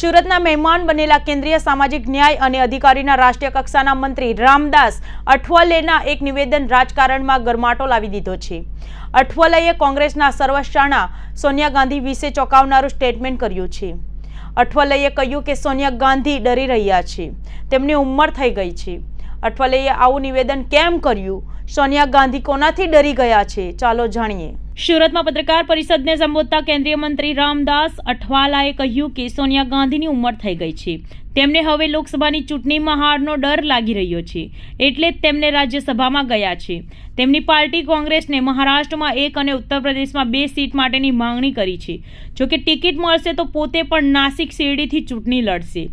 સુરતના મહેમાન બનેલા કેન્દ્રીય સામાજિક ન્યાય અને અધિકારીના રાષ્ટ્રીય કક્ષાના મંત્રી રામદાસ અઠવલેના એક નિવેદન રાજકારણમાં ગરમાટો લાવી દીધો છે. અઠવલેએ કોંગ્રેસના સર્વશાણા સોનિયા ગાંધી વિશે ચોંકાવનારું સ્ટેટમેન્ટ કર્યું છે. અઠવલેએ કહ્યું કે સોનિયા ગાંધી ડરી રહ્યા છે. તેમની ઉંમર થઈ ગઈ છે. અઠવલેએ આવું નિવેદન કેમ કર્યું? સોનિયા ગાંધી કોનાથી ડરી ગયા છે? ચાલો જાણીએ. સુરતમાં પત્રકાર પરિષદને સંબોધતા કેન્દ્રીય મંત્રી રામદાસ અઠવાલાએ કહ્યું કે સોનિયા ગાંધીની ઉંમર થઈ ગઈ છે. તેમને હવે લોકસભાની ચૂંટણીમાં હારનો ડર લાગી રહ્યો છે. એટલે જ તેમને રાજ્યસભામાં ગયા છે. તેમની પાર્ટી કોંગ્રેસને મહારાષ્ટ્રમાં એક અને ઉત્તર પ્રદેશમાં બે સીટ માટેની માંગણી કરી છે. જોકે ટિકિટ મળશે તો પોતે પણ નાસિક શેરડીથી ચૂંટણી લડશે.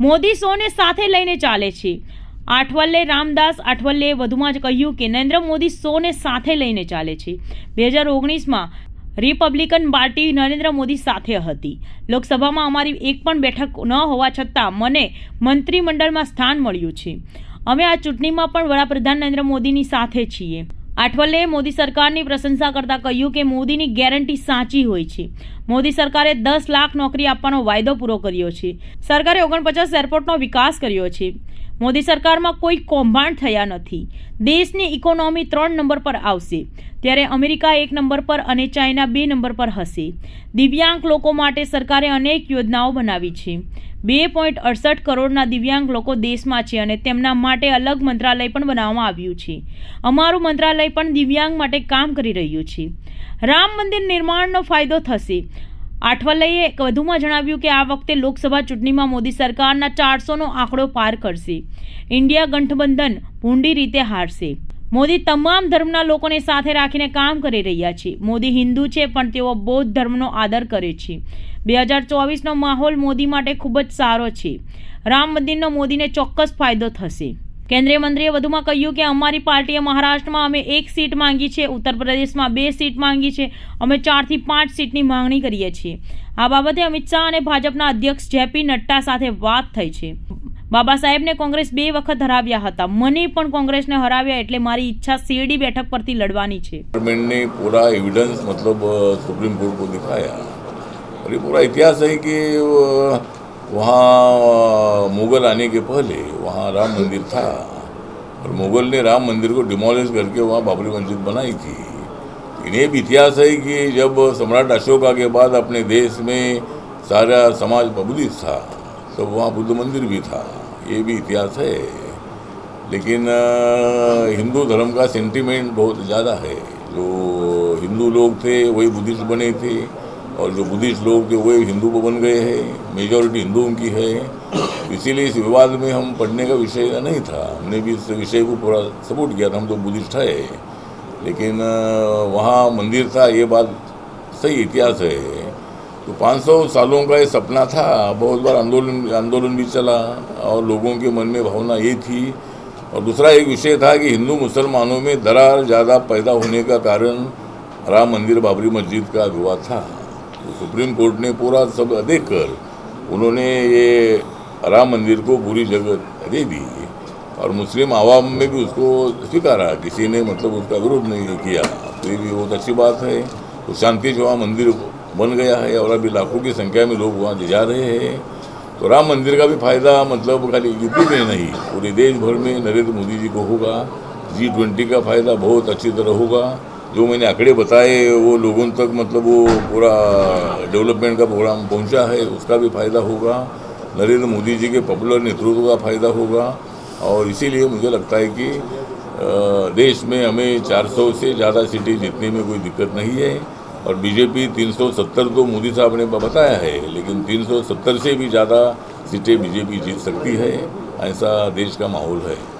મોદી સોને સાથે લઈને ચાલે છે. આઠવલ્લે રામદાસ આઠવલ્લેએ વધુમાં જ કહ્યું કે નરેન્દ્ર મોદી સોને સાથે લઈને ચાલે છે. બે હજાર ઓગણીસમાં રિપબ્લિકન પાર્ટી નરેન્દ્ર મોદી સાથે હતી. લોકસભામાં અમારી એક પણ બેઠક ન હોવા છતાં મને મંત્રીમંડળમાં સ્થાન મળ્યું છે. અમે આ ચૂંટણીમાં પણ વડાપ્રધાન નરેન્દ્ર મોદીની સાથે છીએ. આઠવલેએ મોદી સરકારની પ્રશંસા કરતાં કહ્યું કે મોદીની ગેરંટી સાચી હોય છે. મોદી સરકારે દસ લાખ નોકરી આપવાનો વાયદો પૂરો કર્યો છે. સરકારે ઓગણપચાસ એરપોર્ટનો વિકાસ કર્યો છે. મોદી સરકારમાં કોઈ કૌભાંડ થયા નથી. દેશની ઇકોનોમી ત્રણ નંબર પર આવશે. ત્યારે અમેરિકા એક નંબર પર અને ચાઇના બે નંબર પર હશે. દિવ્યાંગ લોકો માટે સરકારે અનેક યોજનાઓ બનાવી છે. બે પોઈન્ટ અડસઠ કરોડના દિવ્યાંગ લોકો દેશમાં છે અને તેમના માટે અલગ મંત્રાલય પણ બનાવવામાં આવ્યું છે. અમારું મંત્રાલય પણ દિવ્યાંગ માટે કામ કરી રહ્યું છે. રામ મંદિર નિર્માણનો ફાયદો થશે. આઠવલેએ વધુમાં જણાવ્યું કે આ વખતે લોકસભા ચૂંટણીમાં મોદી સરકારના ચારસોનો આંકડો પાર કરશે. ઇન્ડિયા ગઠબંધન ભૂંડી રીતે હારશે. મોદી તમામ ધર્મના લોકોને સાથે રાખીને કામ કરી રહ્યા છે. મોદી હિન્દુ છે, પણ તેઓ બૌદ્ધ ધર્મનો આદર કરે છે. બે હજાર ચોવીસનો માહોલ મોદી માટે ખૂબ જ સારો છે. રામ મંદિરનો મોદીને ચોક્કસ ફાયદો થશે. કેન્દ્રીય મંત્રીએ વધુમાં કહ્યું કે અમારી પાર્ટીએ મહારાષ્ટ્રમાં અમે એક સીટ માંગી છે ઉત્તર પ્રદેશમાં બે સીટ માંગી છે અમે ચારથી પાંચ સીટની માંગણી કરીએ છીએ આ બાબતે અમિત શાહ અને ભાજપના અધ્યક્ષ જેપી નડ્ડા સાથે વાત થઈ છે બાબા સાહેબને કોંગ્રેસ બે વખત હરાવ્યા હતા મને પણ કોંગ્રેસને હરાવ્યા એટલે મારી ઈચ્છા શેરડી બેઠક પરથી લડવાની છે गवर्नमेंट ने पूरा एविडेंस मतलब अ, सुप्रीम कोर्ट को दिखाया और ये पूरा इतिहास है कि अ, वहाँ मुगल आने के पहले वहाँ राम मंदिर था। और मुगल ने राम मंदिर को डिमोलिश करके वहाँ बाबरी मस्जिद बनाई थी। ये भी इतिहास है कि जब सम्राट अशोका के बाद अपने देश में सारा समाज बुद्धिस्ट था तो वहाँ बुद्ध मंदिर भी था। ये भी इतिहास है। लेकिन हिंदू धर्म का सेंटिमेंट बहुत ज़्यादा है। जो हिंदू लोग थे, वही बुद्धिस्ट बने थे। और जो बुद्धिस्ट लोग थे वही हिंदू बन गए हैं। मेजॉरिटी हिंदुओं की है। इसीलिए इस विवाद में हम पढ़ने का विषय नहीं था। हमने भी इस विषय को पूरा सपोर्ट किया था। हम तो बुद्धिस्ट है। लेकिन वहाँ मंदिर था, ये बात सही इतिहास है। तो 500 सालों का ये सपना था। बहुत बार आंदोलन आंदोलन भी चला और लोगों के मन में भावना ये थी। और दूसरा एक विषय था कि हिंदू मुसलमानों में दरार ज़्यादा पैदा होने का कारण राम मंदिर बाबरी मस्जिद का विवाद था। तो सुप्रीम कोर्ट ने पूरा सब देख कर उन्होंने ये राम मंदिर को पूरी जगह दे दी और मुस्लिम आवाम में भी उसको स्वीकारा किसी ने मतलब उसका विरोध नहीं किया। तो ये भी बहुत अच्छी बात है। तो शांति वहाँ मंदिर बन गया है और अभी लाखों की संख्या में लोग वहाँ जा रहे हैं। तो राम मंदिर का भी फ़ायदा मतलब खाली यूपी में नहीं, पूरे देश भर में नरेंद्र मोदी जी को होगा। जी ट्वेंटी का फ़ायदा बहुत अच्छी तरह होगा। जो मैंने आंकड़े बताए, वो लोगों तक मतलब वो पूरा डेवलपमेंट का प्रोग्राम पहुँचा है, उसका भी फ़ायदा होगा। नरेंद्र मोदी जी के पॉपुलर नेतृत्व का फ़ायदा होगा। और इसीलिए मुझे लगता है कि देश में हमें 400 से ज़्यादा सीटें जीतने में कोई दिक्कत नहीं है। और बीजेपी 370 तो मोदी साहब ने बताया है, लेकिन 370 से भी ज़्यादा सीटें बीजेपी जीत सकती है, ऐसा देश का माहौल है।